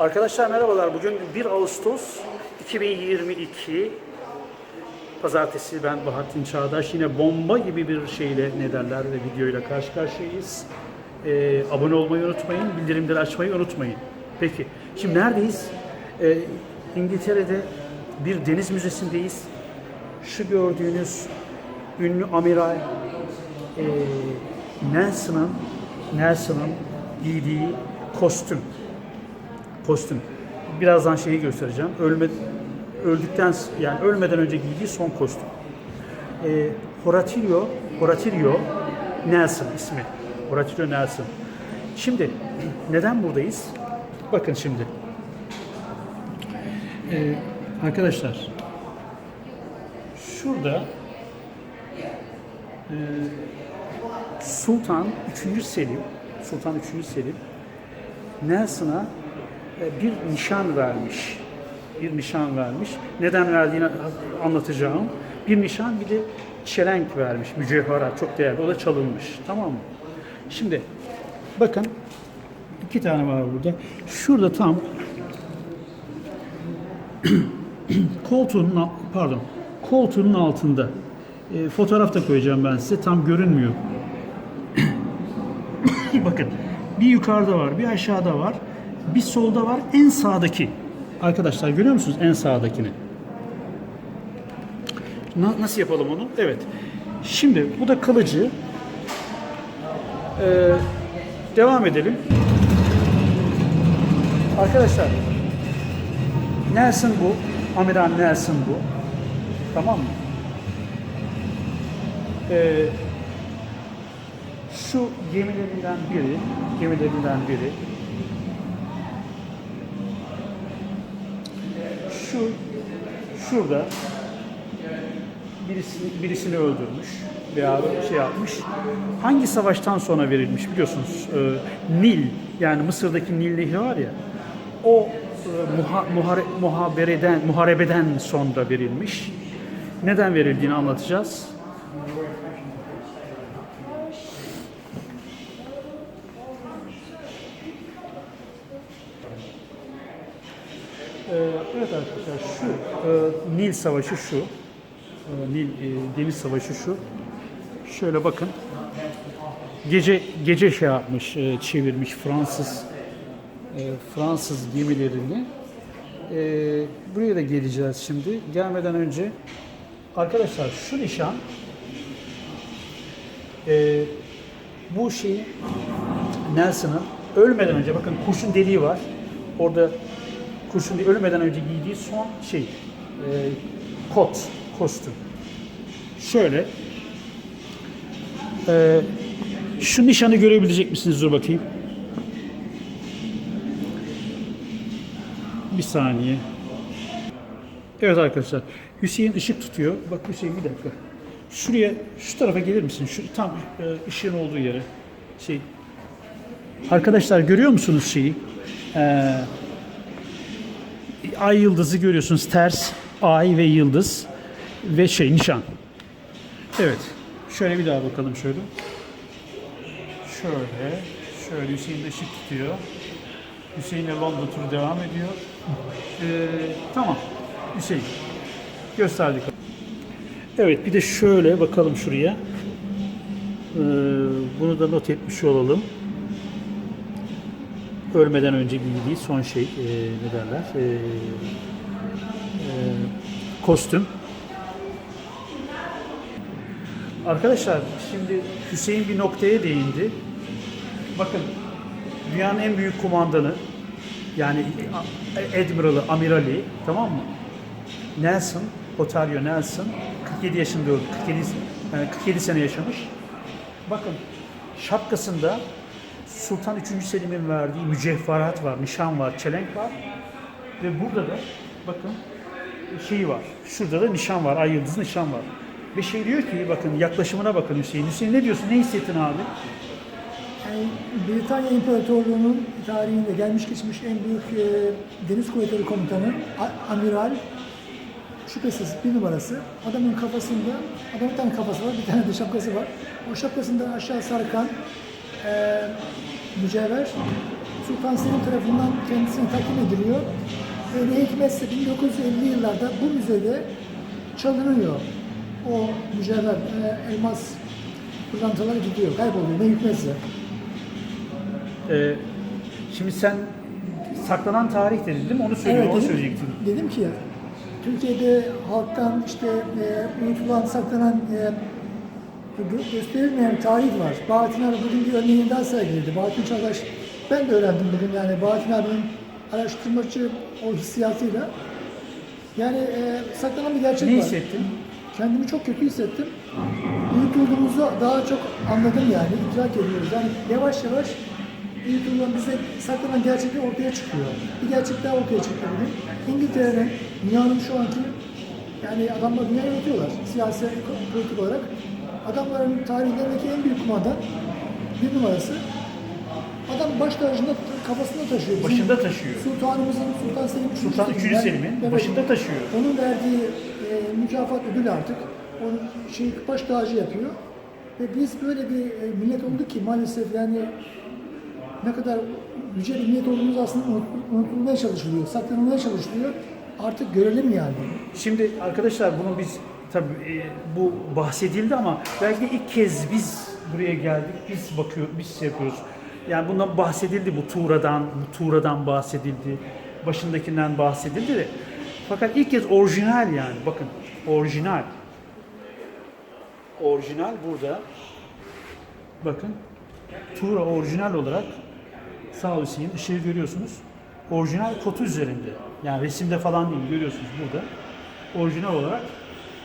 Arkadaşlar merhabalar. Bugün 1 Ağustos 2022 Pazartesi ben Bahattin Çağdaş yine bomba gibi bir şeyle ne derler ve videoyla karşı karşıyayız. Ee, abone olmayı unutmayın, bildirimleri açmayı unutmayın. Peki, şimdi neredeyiz? Ee, İngiltere'de bir deniz müzesindeyiz. Şu gördüğünüz ünlü amiral e, Nelson'ın Nelson'ın giydiği kostüm kostüm. Birazdan şeyi göstereceğim. Ölme, öldükten yani ölmeden önce giydiği son kostüm. E, Horatio, Horatio Nelson ismi. Horatio Nelson. Şimdi neden buradayız? Bakın şimdi. E, arkadaşlar şurada e, Sultan 3. Selim Sultan 3. Selim Nelson'a bir nişan vermiş. Bir nişan vermiş. Neden verdiğini anlatacağım. Bir nişan bir de çelenk vermiş. Mücevherat çok değerli. O da çalınmış. Tamam mı? Şimdi bakın iki tane var burada. Şurada tam koltuğunun al- pardon koltuğunun altında e, fotoğraf da koyacağım ben size tam görünmüyor. Bakın bir yukarıda var, bir aşağıda var, bir solda var, en sağdaki. Arkadaşlar görüyor musunuz en sağdakini? Na- nasıl yapalım onu? Evet. Şimdi bu da kılıcı. Ee, devam edelim. Arkadaşlar Nelson bu. Amiral Nelson bu. Tamam mı? Ee, şu gemilerinden biri, gemilerinden biri şu şurada birisini, birisini öldürmüş veya şey yapmış. Hangi savaştan sonra verilmiş biliyorsunuz? Ee, Nil yani Mısır'daki Nil Nehri var ya o e, muha, muhare, muhabereden, muharebeden sonra verilmiş. Neden verildiğini anlatacağız. Evet arkadaşlar şu e, Nil Savaşı şu. E, Nil e, Deniz Savaşı şu. Şöyle bakın. Gece gece şey yapmış, e, çevirmiş Fransız e, Fransız gemilerini. E, buraya da geleceğiz şimdi. Gelmeden önce arkadaşlar şu nişan e, bu şeyi Nelson'ın ölmeden önce bakın kurşun deliği var. Orada kurşun deliği ölmeden önce giydiği son şey e, kot, kostüm. Şöyle e, şu nişanı görebilecek misiniz? Dur bakayım. Bir saniye. Evet arkadaşlar. Hüseyin ışık tutuyor. Bak Hüseyin bir dakika. Şuraya, şu tarafa gelir misin? Şu tam e, ışığın olduğu yere. Şey. Arkadaşlar görüyor musunuz şeyi? Ee, ay yıldızı görüyorsunuz. Ters ay ve yıldız ve şey nişan. Evet. Şöyle bir daha bakalım şöyle. Şöyle. Şöyle Hüseyin de ışık tutuyor. Hüseyin'le Londra turu devam ediyor. Ee, tamam. Hüseyin. Gösterdik. Evet bir de şöyle bakalım şuraya. Ee, bunu da not etmiş olalım. Ölmeden önce giydiği son şey e, ne derler? E, e, kostüm. Arkadaşlar şimdi Hüseyin bir noktaya değindi. Bakın dünyanın en büyük kumandanı yani Admiral'ı, amirali tamam mı? Nelson, Otario Nelson 47 yaşında öldü. 47, yani 47 sene yaşamış. Bakın şapkasında Sultan 3. Selim'in verdiği mücevherat var, nişan var, çelenk var. Ve burada da bakın şeyi var. Şurada da nişan var, ay yıldızı nişan var. Ve şey diyor ki bakın yaklaşımına bakın Hüseyin. Hüseyin ne diyorsun? Ne hissettin abi? Yani Britanya İmparatorluğu'nun tarihinde gelmiş geçmiş en büyük e, deniz kuvvetleri komutanı A- amiral şüphesiz bir numarası. Adamın kafasında, adamın bir tane kafası var, bir tane de şapkası var. O şapkasından aşağı sarkan e, mücevher Sultan Selim tarafından kendisine takdim ediliyor. Ve ne hikmetse 1950 yıllarda bu müzede çalınıyor. O mücevher, e, elmas pırlantaları gidiyor, kayboluyor ne hikmetse. Ee, şimdi sen saklanan tarih dedin değil mi? Onu söylüyor, onu dedim, söyleyecektin. dedim ki Türkiye'de halktan işte e, unutulan, saklanan e, gösterilmeyen tarih var. Bahattin abi bugün bir örneğini daha sergiledi. Bahattin Çağdaş, ben de öğrendim bugün yani Bahattin abinin araştırmacı o hissiyatıyla. Yani e, saklanan bir gerçek Ne var. hissettin? Kendimi çok kötü hissettim. Uyutulduğumuzu daha çok anladım yani, idrak ediyoruz. Yani yavaş yavaş uyutulduğum bize saklanan gerçekler ortaya çıkıyor. Bir gerçek daha ortaya çıktı bugün. İngiltere'nin, dünyanın şu anki, yani adamlar dünyayı yönetiyorlar siyasi, politik olarak. Adamların tarihlerindeki en büyük kumandan, bir numarası. Adam baş tacında kafasında taşıyor. Bizim Başında taşıyor. Sultanımızın, Sultan Selim III. Sultan Selim'den- III. Selim'in Evet. başında taşıyor. Onun verdiği e, mükafat ödül artık. Onu şey baş tacı yapıyor. Ve biz böyle bir e, millet olduk ki maalesef yani ne kadar yüce bir millet olduğumuz aslında unut- unutulmaya çalışılıyor, saklanılmaya çalışılıyor. Artık görelim yani. Şimdi arkadaşlar bunu biz tabii e, bu bahsedildi ama belki de ilk kez biz buraya geldik, biz bakıyor, biz şey yapıyoruz. Yani bundan bahsedildi bu Tuğra'dan, bu Tuğra'dan bahsedildi, başındakinden bahsedildi de. Fakat ilk kez orijinal yani bakın orijinal. Orijinal burada. Bakın Tuğra orijinal olarak sağ Hüseyin ışığı görüyorsunuz. Orijinal kotu üzerinde. Yani resimde falan değil görüyorsunuz burada. Orijinal olarak.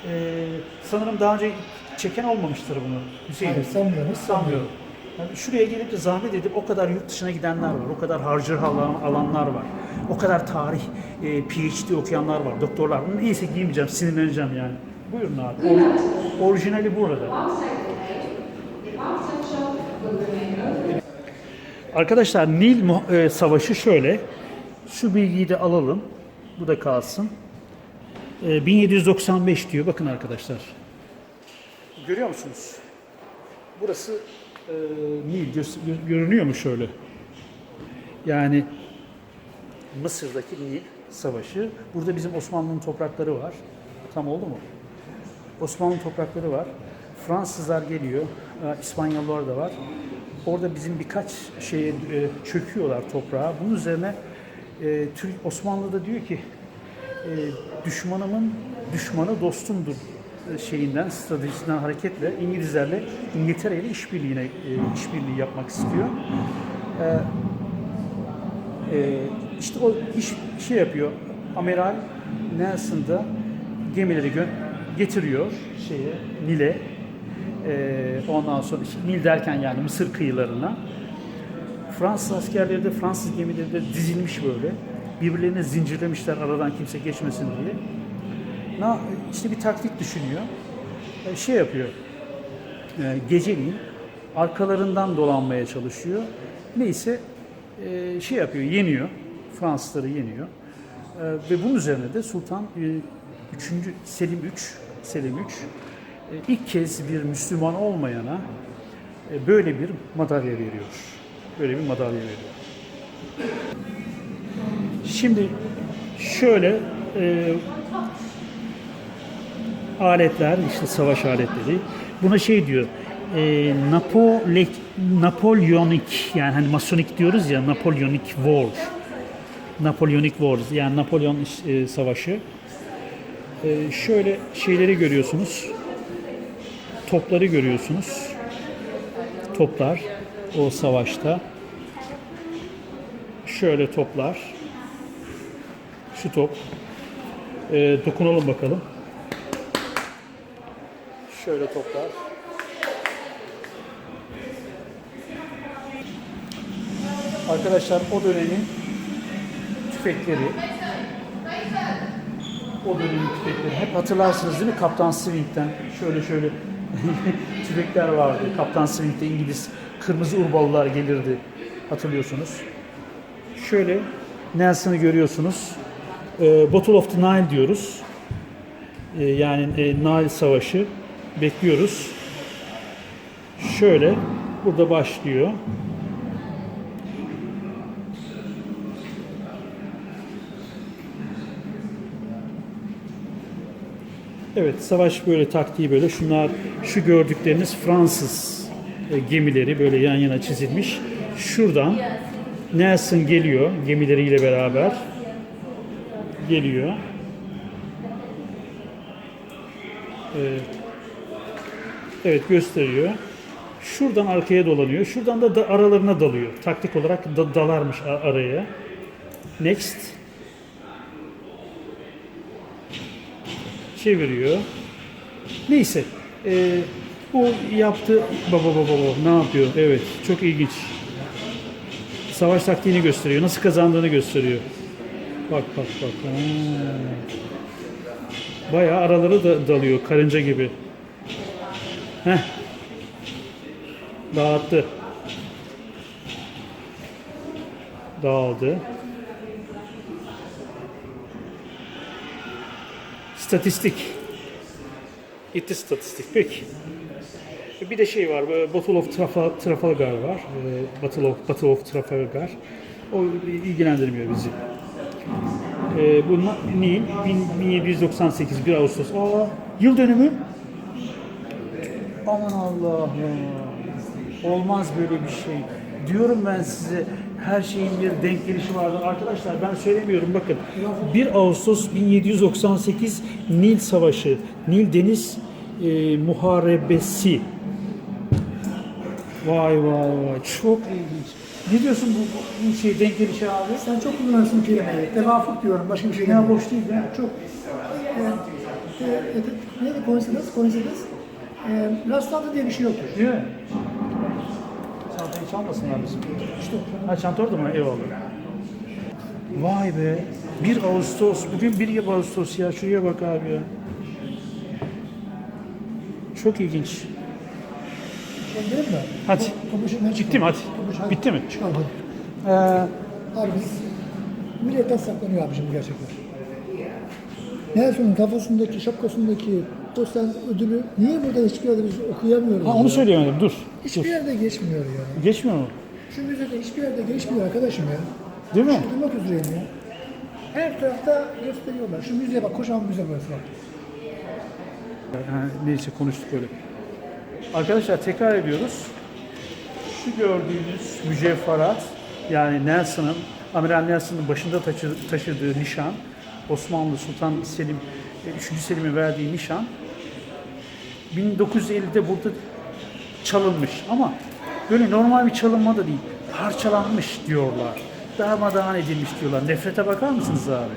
Ee, sanırım daha önce çeken olmamıştır bunu Hüseyin. Hayır, sanmıyorum, hiç Sanmıyorum. Yani şuraya gelip de zahmet edip o kadar yurt dışına gidenler var. O kadar harcır alan- alanlar var. O kadar tarih, e, PhD okuyanlar var, doktorlar. Neyse giymeyeceğim, sinirleneceğim yani. Buyurun abi. Or- orijinali burada. Arkadaşlar Nil e, Savaşı şöyle. Şu bilgiyi de alalım. Bu da kalsın. E, 1795 diyor. Bakın arkadaşlar. Görüyor musunuz? Burası e, Nil gö- gö- görünüyor mu şöyle? Yani Mısır'daki Nil Savaşı. Burada bizim Osmanlı'nın toprakları var. Tam oldu mu? Osmanlı toprakları var. Fransızlar geliyor, e, İspanyollar da var. Orada bizim birkaç şeye e, çöküyorlar toprağa. Bunun üzerine e, Osmanlı da diyor ki e, düşmanımın düşmanı dostumdur e, şeyinden, stratejisinden hareketle İngilizlerle İngiltere ile işbirliğine e, işbirliği yapmak istiyor. E, e, işte o iş şey yapıyor. Amiral Nelson da gemileri gö- getiriyor şeye Nil'e. E, ondan sonra Nil derken yani Mısır kıyılarına. Fransız askerleri de Fransız gemileri de dizilmiş böyle. Birbirlerine zincirlemişler aradan kimse geçmesin diye. Na, işte bir taktik düşünüyor. E, şey yapıyor. E, geceliğin arkalarından dolanmaya çalışıyor. Neyse e, şey yapıyor, yeniyor. Fransızları yeniyor. E, ve bunun üzerine de Sultan e, 3. Selim 3 Selim 3 e, ilk kez bir Müslüman olmayana e, böyle bir madalya veriyor. Böyle bir madalya veriyor. Şimdi şöyle e, aletler, işte savaş aletleri. Buna şey diyor, e, Napole, Napolyonik yani hani masonik diyoruz ya Napolyonik War. Napolyonik Wars yani Napolyon e, savaşı. E, şöyle şeyleri görüyorsunuz. Topları görüyorsunuz. Toplar o savaşta. Şöyle toplar. Şu top. E, dokunalım bakalım. Şöyle toplar. Arkadaşlar o dönemin tüfekleri. O dönemin tüfekleri. Hep hatırlarsınız değil mi Kaptan Swing'den? Şöyle şöyle tüfekler vardı. Kaptan Swing'de İngiliz kırmızı urbalılar gelirdi. Hatırlıyorsunuz. Şöyle Nelson'ı görüyorsunuz. E, Battle of the Nile diyoruz. E, yani e, Nile Savaşı bekliyoruz. Şöyle burada başlıyor. Evet, savaş böyle taktiği böyle. Şunlar, şu gördükleriniz Fransız e, gemileri böyle yan yana çizilmiş. Şuradan Nelson geliyor gemileriyle beraber. Geliyor. Evet. Gösteriyor. Şuradan arkaya dolanıyor. Şuradan da, da aralarına dalıyor. Taktik olarak da, dalarmış araya. Next. Çeviriyor. Neyse. Ee, bu yaptı. Baba baba baba ne yapıyor? Evet. Çok ilginç. Savaş taktiğini gösteriyor. Nasıl kazandığını gösteriyor. Bak bak bak. Ha. Bayağı araları da dalıyor karınca gibi. Heh. Dağıttı. Dağıldı. Statistik. Gitti statistik. Peki. Bir de şey var, Battle of Trafal- Trafalgar var. Ee, Battle of, Battle of Trafalgar. O ilgilendirmiyor bizi. Ee, bu Nil 1798 1 Ağustos. Aa, yıl dönümü. Aman Allah'ım. Olmaz böyle bir şey. Diyorum ben size her şeyin bir denk gelişi vardır. Arkadaşlar ben söylemiyorum bakın. 1 Ağustos 1798 Nil Savaşı, Nil Deniz e, Muharebesi. Vay vay vay çok ilginç. Ne diyorsun bu, bu şey denk gelişi abi? Sen çok kullanırsın kelimeyi. Tevafuk diyorum. Başka bir şey demiyorum. boş değil değil mi? Çok. Yani, e, e, neydi? Koinsidens? Koinsidens? E, rastlantı diye bir şey yoktur. Değil mi? Çantayı çalmasınlar bizim. İşte Ha çanta orada mı? Eyvallah. Vay be. 1 Ağustos. Bugün 1 Ağustos ya. Şuraya bak abi ya. Çok ilginç. Şey değil mi? Hadi. Topu şimdiden Bitti mi? Hadi. Topu- hadi. Bitti mi? Çıkalım hadi. Ee, Abi biz milletten saklanıyor abicim bu gerçekler. Nelson'un kafasındaki, şapkasındaki sosyal ödülü niye burada hiçbir yerde biz okuyamıyoruz? ha, onu söyleyemedim. Dur. Hiçbir Dur. yerde geçmiyor ya. Geçmiyor mu? Şu müzede hiçbir yerde geçmiyor arkadaşım ya. Değil mi? Duymak üzereyim ya. Her tarafta gösteriyorlar. Şu müzeye bak, kocaman müze burası bak. Ha, neyse konuştuk öyle. Arkadaşlar tekrar ediyoruz. Şu gördüğünüz mücevherat yani Nelson'ın, Amiral Nelson'ın başında taşı- taşıdığı nişan, Osmanlı Sultan Selim, 3. Selim'e verdiği nişan 1950'de burada çalınmış ama böyle normal bir çalınma da değil, parçalanmış diyorlar. Darmadağın edilmiş diyorlar. Nefrete bakar mısınız abi?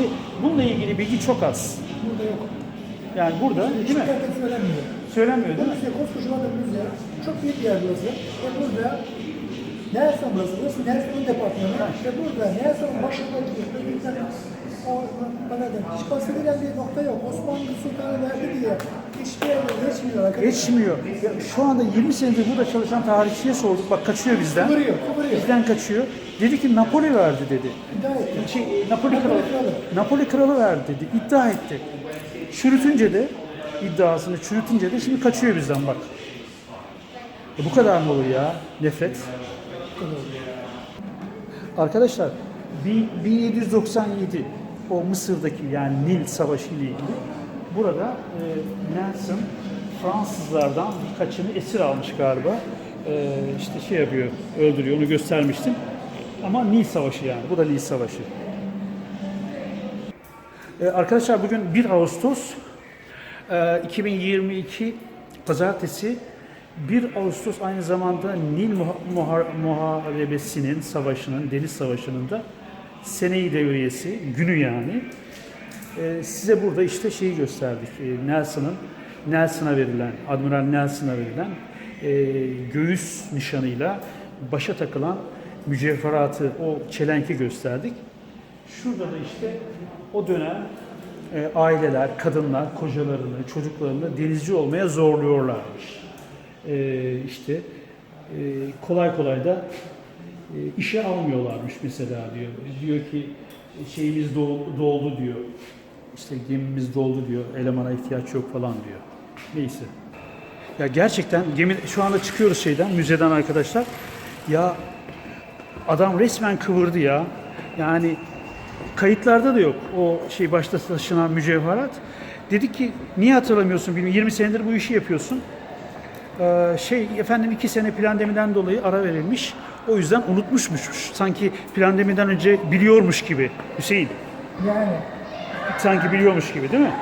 Ve bununla ilgili bilgi çok az. Burada yok. Yani burada değil mi? Söylenmiyor Bu değil mi? müze koskocaman bir müze. Çok büyük bir yer burası. Ve burada Nelson burası. Burası Nelson'un departmanı. Ve burada Nelson'un başındaki ödülden o bana da hiç bahsedilen bir nokta yok. Osmanlı Sultanı verdi diye hiçbir yerde geçmiyor arkadaşlar. Geçmiyor. Ya şu anda 20 senedir burada çalışan tarihçiye sorduk. Bak kaçıyor bizden. Kıvırıyor, kıvırıyor. Bizden kaçıyor. Dedi ki Napoli verdi dedi. İddia etti. Şey, Napoli, Napoli kralı, kralı. Napoli kralı verdi dedi. İddia etti. Çürütünce de iddiasını çürütünce de şimdi kaçıyor bizden bak. E bu kadar mı olur ya? Nefret. Arkadaşlar bin- 1797 o Mısır'daki yani Nil Savaşı ile ilgili burada e, Nelson Fransızlardan birkaçını esir almış galiba. E, işte şey yapıyor, öldürüyor onu göstermiştim. Ama Nil Savaşı yani. Bu da Nil Savaşı. E, arkadaşlar bugün 1 Ağustos 2022 Pazartesi 1 Ağustos aynı zamanda Nil Muha- Muha- Muharebesi'nin, savaşının, Deniz Savaşı'nın da seneyi devriyesi, günü yani. E, size burada işte şeyi gösterdik. E, Nelson'ın, Nelson'a verilen, Admiral Nelson'a verilen e, göğüs nişanıyla başa takılan mücevheratı, o çelenki gösterdik. Şurada da işte o dönem e, aileler, kadınlar kocalarını, çocuklarını denizci olmaya zorluyorlarmış. E, işte e, kolay kolay da e, işe almıyorlarmış mesela diyor. Diyor ki şeyimiz dol- doldu diyor. İşte gemimiz doldu diyor. Elemana ihtiyaç yok falan diyor. Neyse. Ya gerçekten gemi şu anda çıkıyoruz şeyden müzeden arkadaşlar. Ya adam resmen kıvırdı ya. Yani kayıtlarda da yok o şey başta taşınan mücevherat. Dedik ki niye hatırlamıyorsun bilmiyorum 20 senedir bu işi yapıyorsun. Ee, şey efendim iki sene plandemiden dolayı ara verilmiş. O yüzden unutmuşmuş. Sanki plandemiden önce biliyormuş gibi Hüseyin. Yani Sanki biliyormuş gibi değil mi?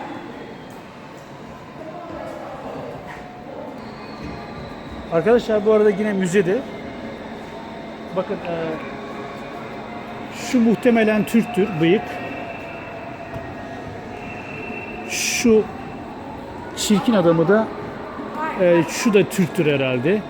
Arkadaşlar bu arada yine müzede. Bakın e, şu muhtemelen Türktür bıyık. Şu çirkin adamı da e, şu da Türktür herhalde.